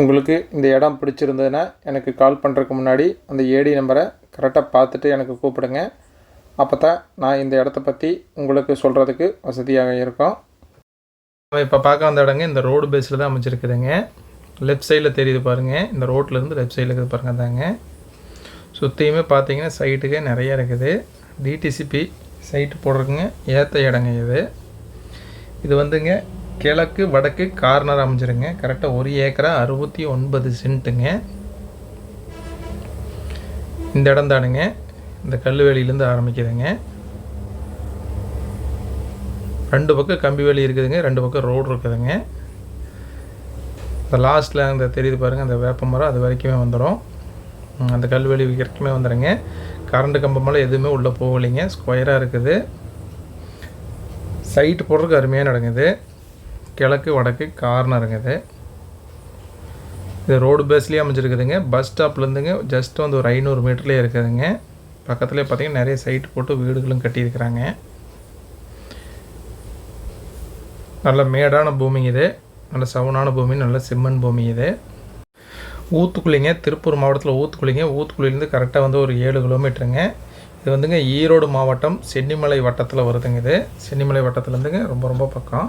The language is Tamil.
உங்களுக்கு இந்த இடம் பிடிச்சிருந்ததுன்னா எனக்கு கால் பண்ணுறதுக்கு முன்னாடி அந்த ஏடி நம்பரை கரெக்டாக பார்த்துட்டு எனக்கு கூப்பிடுங்க. அப்போ தான் நான் இந்த இடத்த பற்றி உங்களுக்கு சொல்கிறதுக்கு வசதியாக இருக்கும். இப்போ பார்க்க வந்த இடங்க இந்த ரோடு பேஸில் தான் அமைச்சிருக்குதுங்க லெஃப்ட் சைடில் தெரியுது பாருங்கள் இந்த ரோட்லேருந்து லெஃப்ட் சைடில் இருக்குது பாருங்கள் தாங்க சுற்றியுமே பார்த்தீங்கன்னா சைட்டுக்கே நிறைய இருக்குது. டிடிசிபி சைட்டு போடுறதுக்குங்க ஏற்ற இடங்க இது. இது வந்துங்க கிழக்கு வடக்கு கார்னர் அமைஞ்சிருங்க. கரெக்டாக ஒரு ஏக்கரா அறுபத்தி ஒன்பது சென்ட்டுங்க. இந்த இடம் தானுங்க. இந்த கல்லுவேலியிலேருந்து ஆரம்பிக்குதுங்க. ரெண்டு பக்கம் கம்பி வேலி இருக்குதுங்க. ரெண்டு பக்கம் ரோடு இருக்குதுங்க. இந்த லாஸ்ட்டில் அந்த தெரியுது பாருங்கள் அந்த வேப்ப மரம் அது வரைக்குமே வந்துடும் அந்த கல்வெளி வரைக்குமே வந்துடுங்க கரண்ட் கம்பமெல்லாம் எதுவுமே உள்ளே போகலைங்க. ஸ்கொயராக இருக்குது. சைட்டு போடுறதுக்கு அருமையாக நடக்குது. கிழக்கு வடக்கு கார்னருங்க இது. இது ரோடு பேஸ்லேயே அமைஞ்சிருக்குதுங்க. பஸ் ஸ்டாப்லேருந்துங்க ஜஸ்ட் வந்து ஒரு ஐநூறு மீட்டர்லேயே இருக்குதுங்க. பக்கத்துலேயே பார்த்தீங்கன்னா நிறைய சைட் போட்டு வீடுகளும் கட்டியிருக்கிறாங்க. நல்ல மேடான பூமிங்க இது. நல்ல சவுனான பூமி நல்ல சிம்மன் பூமி இது. ஊத்துக்குழிங்க. திருப்பூர் மாவட்டத்தில் ஊத்துக்குழிங்க. ஊத்துக்குழிலேருந்து கரெக்டாக வந்து ஒரு ஏழு கிலோமீட்டருங்க இது வந்துங்க ஈரோடு மாவட்டம் சென்னிமலை வட்டத்தில் வருதுங்க இது. சென்னிமலை வட்டத்துலேருந்துங்க ரொம்ப ரொம்ப பக்கம்.